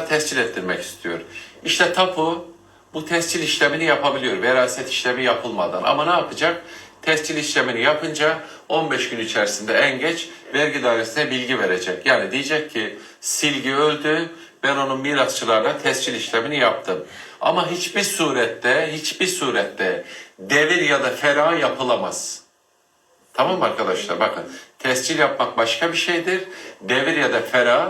tescil ettirmek istiyor. İşte tapu bu tescil işlemini yapabiliyor. Veraset işlemi yapılmadan. Ama ne yapacak? Tescil işlemini yapınca 15 gün içerisinde en geç vergi dairesine bilgi verecek. Yani diyecek ki silgi öldü, ben onun mirasçılarla tescil işlemini yaptım. Ama hiçbir surette, hiçbir surette devir ya da ferah yapılamaz. Tamam arkadaşlar? Bakın tescil yapmak başka bir şeydir. Devir ya da ferah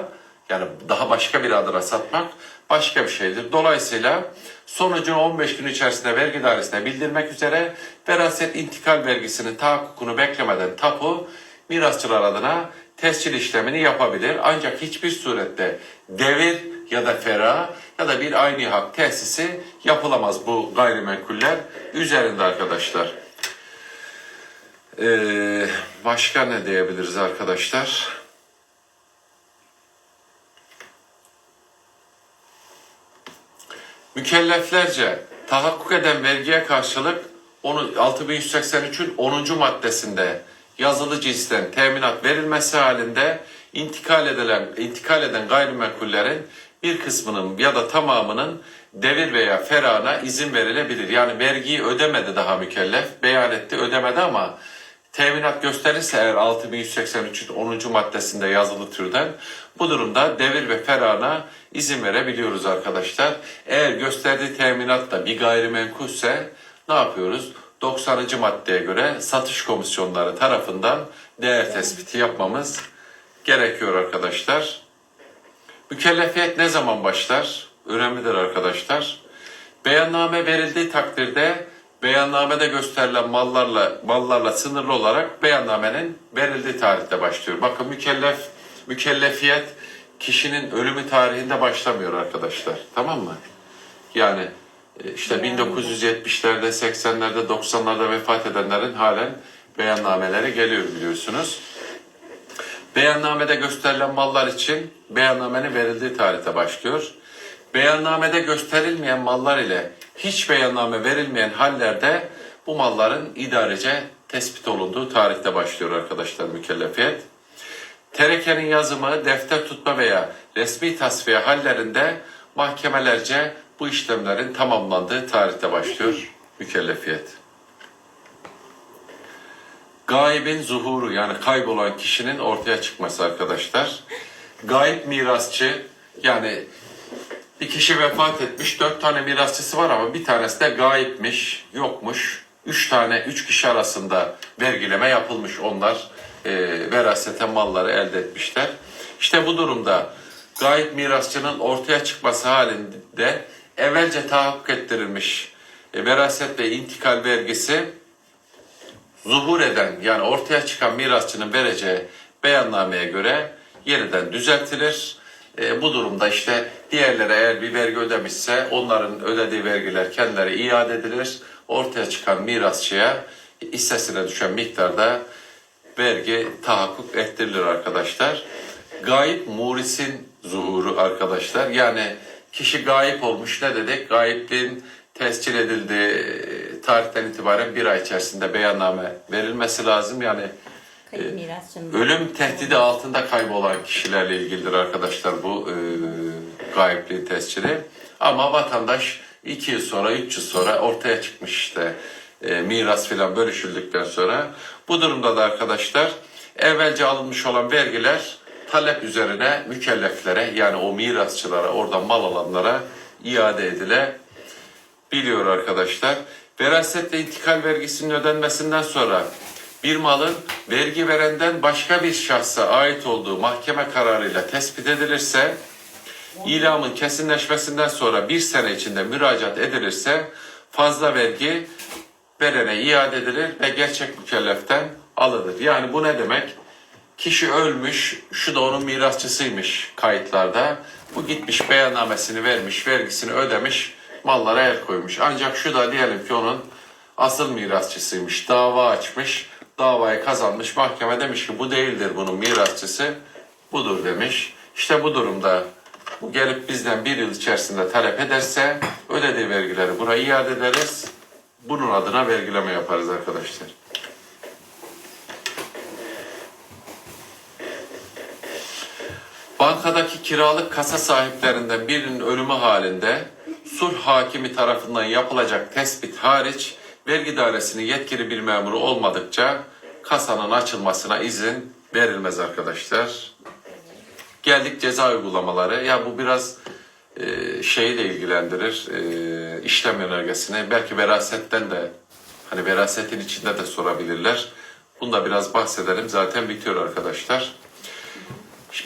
yani daha başka bir adına satmak başka bir şeydir. Dolayısıyla sonucunu 15 gün içerisinde vergi dairesine bildirmek üzere veraset intikal vergisinin tahakkukunu beklemeden tapu mirasçılar adına tescil işlemini yapabilir. Ancak hiçbir surette devir ya da ferah ya da bir aynı hak tesisi yapılamaz bu gayrimenkuller üzerinde arkadaşlar. Ee, başka ne diyebiliriz arkadaşlar? Mükelleflerce tahakkuk eden vergiye karşılık onu 6183'ün 10. maddesinde yazılı cinsten teminat verilmesi halinde intikal edilen intikal eden gayrimenkullerin bir kısmının ya da tamamının devir veya ferana izin verilebilir. Yani vergiyi ödemedi daha mükellef, beyan etti ödemedi ama teminat gösterirse eğer 6183'ün 10. maddesinde yazılı türden bu durumda devir ve ferana izin verebiliyoruz arkadaşlar. Eğer gösterdiği teminat da bir gayrimenkulse ne yapıyoruz? 90. maddeye göre satış komisyonları tarafından değer tespiti yapmamız gerekiyor arkadaşlar. Mükellefiyet ne zaman başlar? Önemlidir arkadaşlar. Beyanname verildiği takdirde beyannamede gösterilen mallarla mallarla sınırlı olarak beyannamenin verildiği tarihte başlıyor. Bakın mükellef mükellefiyet kişinin ölümü tarihinde başlamıyor arkadaşlar. Tamam mı? Yani e, işte 1970'lerde, 80'lerde, 90'larda vefat edenlerin halen beyannameleri geliyor biliyorsunuz. Beyannamede gösterilen mallar için beyannamenin verildiği tarihte başlıyor. Beyannamede gösterilmeyen mallar ile hiç beyanname verilmeyen hallerde bu malların idarece tespit olunduğu tarihte başlıyor arkadaşlar mükellefiyet. Terekenin yazımı, defter tutma veya resmi tasfiye hallerinde mahkemelerce bu işlemlerin tamamlandığı tarihte başlıyor mükellefiyet. Gaibin zuhuru yani kaybolan kişinin ortaya çıkması arkadaşlar. Gayip mirasçı yani bir kişi vefat etmiş, dört tane mirasçısı var ama bir tanesi de gayipmiş, yokmuş. Üç tane, üç kişi arasında vergileme yapılmış. Onlar e, verasete malları elde etmişler. İşte bu durumda gayip mirasçının ortaya çıkması halinde evvelce tahakkuk ettirilmiş e, veraset ve intikal vergisi zuhur eden yani ortaya çıkan mirasçının vereceği beyannameye göre yeniden düzeltilir. E, bu durumda işte diğerlere eğer bir vergi ödemişse onların ödediği vergiler kendileri iade edilir. Ortaya çıkan mirasçıya hissesine düşen miktarda vergi tahakkuk ettirilir arkadaşlar. Gayip murisin zuhuru arkadaşlar. Yani kişi gayip olmuş ne dedik? Gayipliğin tescil edildiği tarihten itibaren bir ay içerisinde beyanname verilmesi lazım. Yani Kayıp mirasçının. Ölüm tehdidi altında kaybolan kişilerle ilgilidir arkadaşlar bu e, gayipliğin tescili. Ama vatandaş iki yıl sonra, üç yıl sonra ortaya çıkmış işte e, miras filan bölüşüldükten sonra. Bu durumda da arkadaşlar evvelce alınmış olan vergiler talep üzerine mükelleflere yani o mirasçılara, oradan mal alanlara iade edilebiliyor arkadaşlar. Veraset ve intikal vergisinin ödenmesinden sonra bir malın vergi verenden başka bir şahsa ait olduğu mahkeme kararıyla tespit edilirse, ilamın kesinleşmesinden sonra bir sene içinde müracaat edilirse fazla vergi verene iade edilir ve gerçek mükelleften alınır. Yani bu ne demek? Kişi ölmüş, şu da onun mirasçısıymış kayıtlarda. Bu gitmiş beyannamesini vermiş, vergisini ödemiş, mallara el koymuş. Ancak şu da diyelim ki onun asıl mirasçısıymış, dava açmış, davayı kazanmış, mahkeme demiş ki bu değildir bunun mirasçısı, budur demiş. İşte bu durumda bu gelip bizden bir yıl içerisinde talep ederse ödediği vergileri buna iade ederiz. Bunun adına vergileme yaparız arkadaşlar. bankadaki kiralık kasa sahiplerinden birinin ölümü halinde sulh hakimi tarafından yapılacak tespit hariç vergi dairesinin yetkili bir memuru olmadıkça kasanın açılmasına izin verilmez arkadaşlar. Geldik ceza uygulamaları. Ya bu biraz e, şeyi de ilgilendirir. E, işlem yönergesini. Belki verasetten de hani verasetin içinde de sorabilirler. Bunda biraz bahsedelim. Zaten bitiyor arkadaşlar.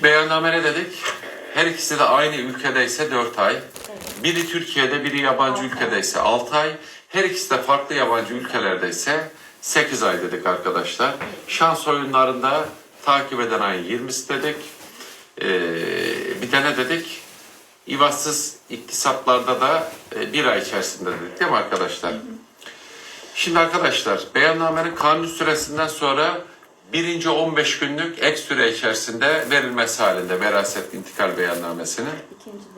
Beyanname ne dedik? Her ikisi de aynı ülkedeyse 4 ay. Biri Türkiye'de, biri yabancı ülkedeyse 6 ay. Her ikisi de farklı yabancı ülkelerdeyse 8 ay dedik arkadaşlar. Şans oyunlarında takip eden ayın 20'si dedik. Ee, bir de ne dedik? İvassız iktisatlarda da e, bir ay içerisinde dedik değil mi arkadaşlar? Şimdi arkadaşlar beyannamenin kanun süresinden sonra birinci 15 günlük ek süre içerisinde verilmesi halinde veraset intikal beyannamesinin İkinci.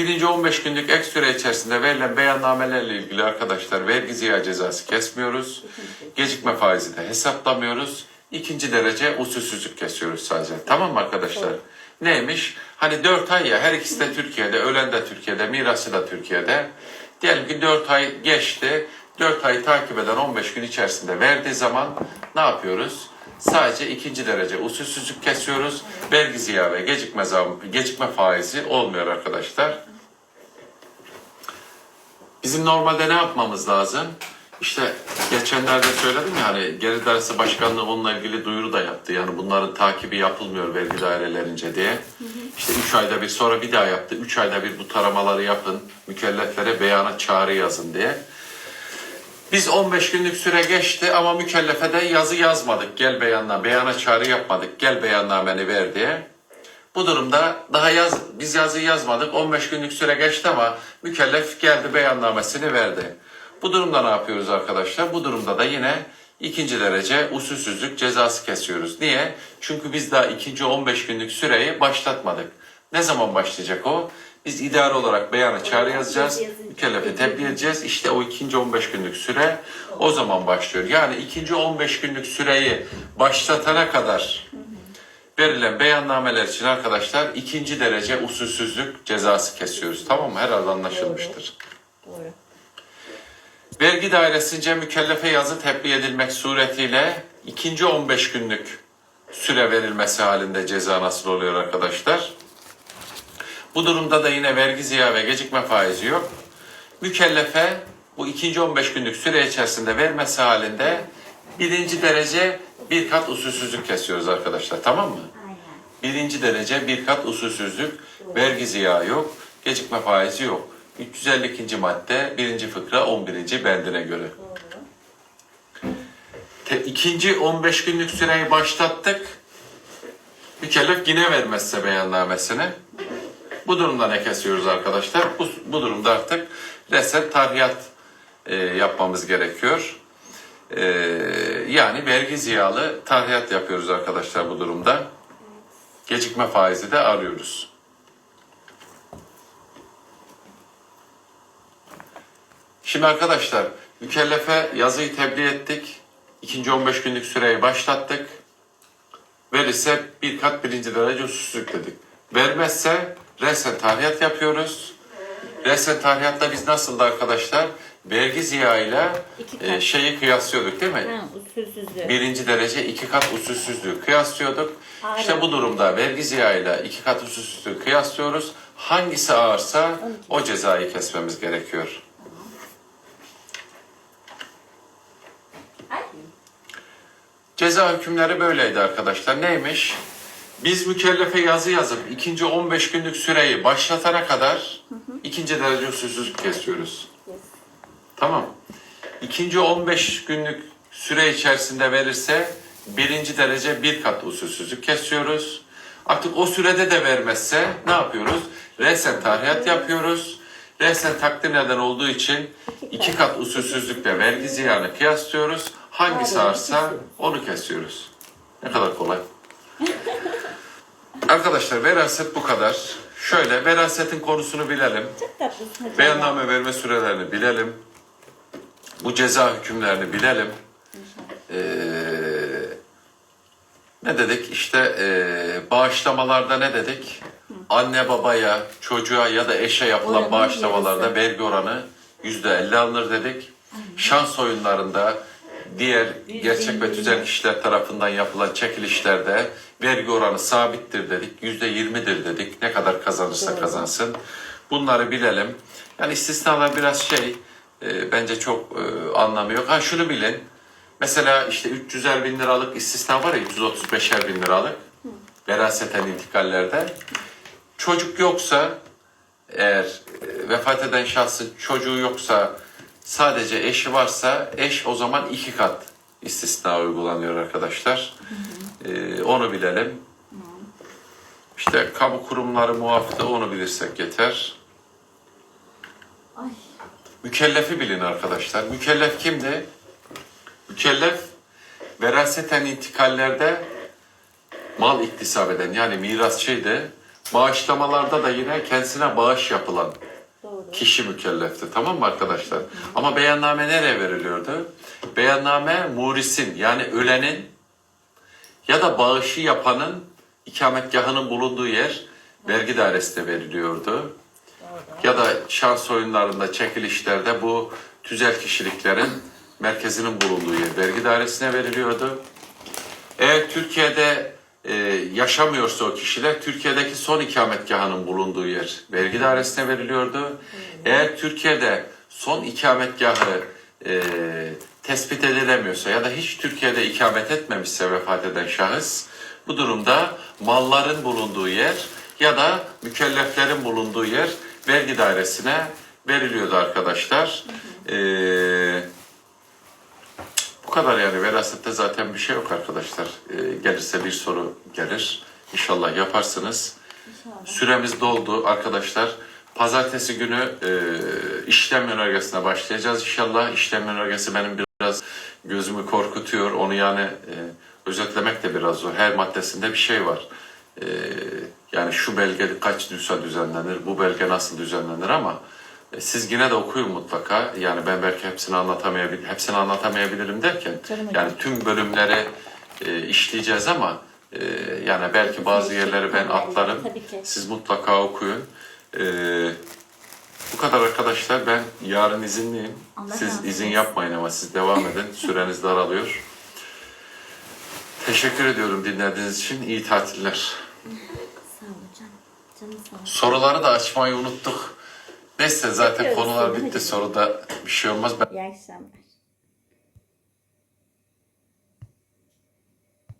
Birinci 15 günlük ek süre içerisinde verilen beyannamelerle ilgili arkadaşlar vergi ziya cezası kesmiyoruz. Gecikme faizi de hesaplamıyoruz. İkinci derece usulsüzlük kesiyoruz sadece. Tamam mı arkadaşlar? Neymiş? Hani 4 ay ya her ikisi de Türkiye'de, ölen de Türkiye'de, mirası da Türkiye'de. Diyelim ki 4 ay geçti. 4 ayı takip eden 15 gün içerisinde verdiği zaman ne yapıyoruz? Sadece ikinci derece usulsüzlük kesiyoruz. Vergi ziya ve gecikme, zam, gecikme faizi olmuyor arkadaşlar. Bizim normalde ne yapmamız lazım? İşte geçenlerde söyledim ya hani Gelir Dairesi Başkanlığı onunla ilgili duyuru da yaptı. Yani bunların takibi yapılmıyor vergi dairelerince diye. İşte 3 ayda bir sonra bir daha yaptı. 3 ayda bir bu taramaları yapın. Mükelleflere beyana çağrı yazın diye. Biz 15 günlük süre geçti ama mükellefe de yazı yazmadık. Gel beyanla, beyana çağrı yapmadık. Gel beyannameni ver diye. Bu durumda daha yaz, biz yazıyı yazmadık. 15 günlük süre geçti ama mükellef geldi beyannamesini verdi. Bu durumda ne yapıyoruz arkadaşlar? Bu durumda da yine ikinci derece usulsüzlük cezası kesiyoruz. Niye? Çünkü biz daha ikinci 15 günlük süreyi başlatmadık. Ne zaman başlayacak o? Biz idare olarak beyana çağrı yazacağız. Mükellefe tebliğ edeceğiz. İşte o ikinci 15 günlük süre o zaman başlıyor. Yani ikinci 15 günlük süreyi başlatana kadar verilen beyannameler için arkadaşlar ikinci derece usulsüzlük cezası kesiyoruz. Tamam mı? Herhalde anlaşılmıştır. Doğru. Vergi dairesince mükellefe yazı tebliğ edilmek suretiyle ikinci 15 günlük süre verilmesi halinde ceza nasıl oluyor arkadaşlar? Bu durumda da yine vergi ziya ve gecikme faizi yok. Mükellefe bu ikinci 15 günlük süre içerisinde vermesi halinde birinci derece bir kat usulsüzlük kesiyoruz arkadaşlar. Tamam mı? Birinci derece bir kat usulsüzlük, vergi ziya yok, gecikme faizi yok. 352. madde 1. fıkra 11. bendine göre. Te, ikinci 15 günlük süreyi başlattık. Mükellef yine vermezse beyannamesini. Bu durumda ne kesiyoruz arkadaşlar? Bu, bu durumda artık resen tarhiyat e, yapmamız gerekiyor. E, yani vergi ziyalı tarhiyat yapıyoruz arkadaşlar bu durumda. Gecikme faizi de arıyoruz. Şimdi arkadaşlar mükellefe yazıyı tebliğ ettik. İkinci 15 günlük süreyi başlattık. Verirse bir kat birinci derece usulsüzlük dedik. Vermezse resen tarihat yapıyoruz. Resen tarihatta biz nasıldı arkadaşlar? Vergi ziya ile e, şeyi kıyaslıyorduk değil mi? Ha, usulsüzlüğü. birinci derece iki kat usulsüzlüğü kıyaslıyorduk. Ağır. İşte bu durumda vergi ziya ile iki kat usulsüzlüğü kıyaslıyoruz. Hangisi ağırsa o cezayı kesmemiz gerekiyor. Ceza hükümleri böyleydi arkadaşlar. Neymiş? Biz mükellefe yazı yazıp ikinci 15 günlük süreyi başlatana kadar ikinci derece usulsüzlük kesiyoruz. Tamam. İkinci 15 günlük süre içerisinde verirse birinci derece bir kat usulsüzlük kesiyoruz. Artık o sürede de vermezse ne yapıyoruz? Resen tarihat yapıyoruz. Resen takdir neden olduğu için iki kat usulsüzlükle vergi ziyanı kıyaslıyoruz. Hangisi ağırsa onu kesiyoruz. Ne kadar kolay. Arkadaşlar veraset bu kadar. Şöyle verasetin konusunu bilelim. Beyanname verme sürelerini bilelim. Bu ceza hükümlerini bilelim. Ee, Ne dedik? İşte e, bağışlamalarda ne dedik? Anne babaya, çocuğa ya da eşe yapılan Oranın bağışlamalarda yarısı. vergi oranı yüzde elli alınır dedik. Şans oyunlarında diğer gerçek ve tüzel kişiler tarafından yapılan çekilişlerde vergi oranı sabittir dedik. Yüzde yirmidir dedik. Ne kadar kazanırsa kazansın. Bunları bilelim. Yani istisnalar biraz şey, e, bence çok e, anlamı yok. Ha şunu bilin. Mesela işte 300'er bin liralık istisna var ya 335'er bin liralık veraseten intikallerde. Çocuk yoksa eğer e, vefat eden şahsın çocuğu yoksa sadece eşi varsa eş o zaman iki kat istisna uygulanıyor arkadaşlar. E, onu bilelim. İşte kamu kurumları muafığı onu bilirsek yeter. Ay. Mükellefi bilin arkadaşlar. Mükellef kimdi? Mükellef veraseten intikallerde mal iktisap eden yani mirasçıydı. Bağışlamalarda da yine kendisine bağış yapılan Doğru. kişi mükellefti. Tamam mı arkadaşlar? Ama beyanname nereye veriliyordu? Beyanname murisin yani ölenin ya da bağışı yapanın ikametgahının bulunduğu yer vergi dairesine veriliyordu. Ya da şans oyunlarında, çekilişlerde bu tüzel kişiliklerin merkezinin bulunduğu yer vergi dairesine veriliyordu. Eğer Türkiye'de e, yaşamıyorsa o kişiler, Türkiye'deki son ikametgahının bulunduğu yer vergi dairesine veriliyordu. Eğer Türkiye'de son ikametgahı e, tespit edilemiyorsa ya da hiç Türkiye'de ikamet etmemişse vefat eden şahıs, bu durumda malların bulunduğu yer ya da mükelleflerin bulunduğu yer vergi dairesine veriliyordu arkadaşlar. Eee bu kadar yani verasette zaten bir şey yok arkadaşlar. Ee, gelirse bir soru gelir. İnşallah yaparsınız. İnşallah. Süremiz doldu arkadaşlar. Pazartesi günü e, işlem yönergesine başlayacağız. İnşallah işlem yönergesi benim biraz gözümü korkutuyor. Onu yani e, özetlemek de biraz zor. Her maddesinde bir şey var. E, yani şu belge kaç nüsa düzenlenir, bu belge nasıl düzenlenir ama e, siz yine de okuyun mutlaka. Yani ben belki hepsini anlatamayabilirim, hepsini anlatamayabilirim derken yani tüm bölümleri e, işleyeceğiz ama e, yani belki bazı yerleri ben atlarım. Siz mutlaka okuyun. E, bu kadar arkadaşlar. Ben yarın izinliyim. Allah siz izin yapmayın ama siz devam edin. Süreniz daralıyor. Teşekkür ediyorum dinlediğiniz için. İyi tatiller. Soruları da açmayı unuttuk. Neyse zaten Yapıyoruz konular bitti. Soruda bir şey olmaz. Ben İyi akşamlar.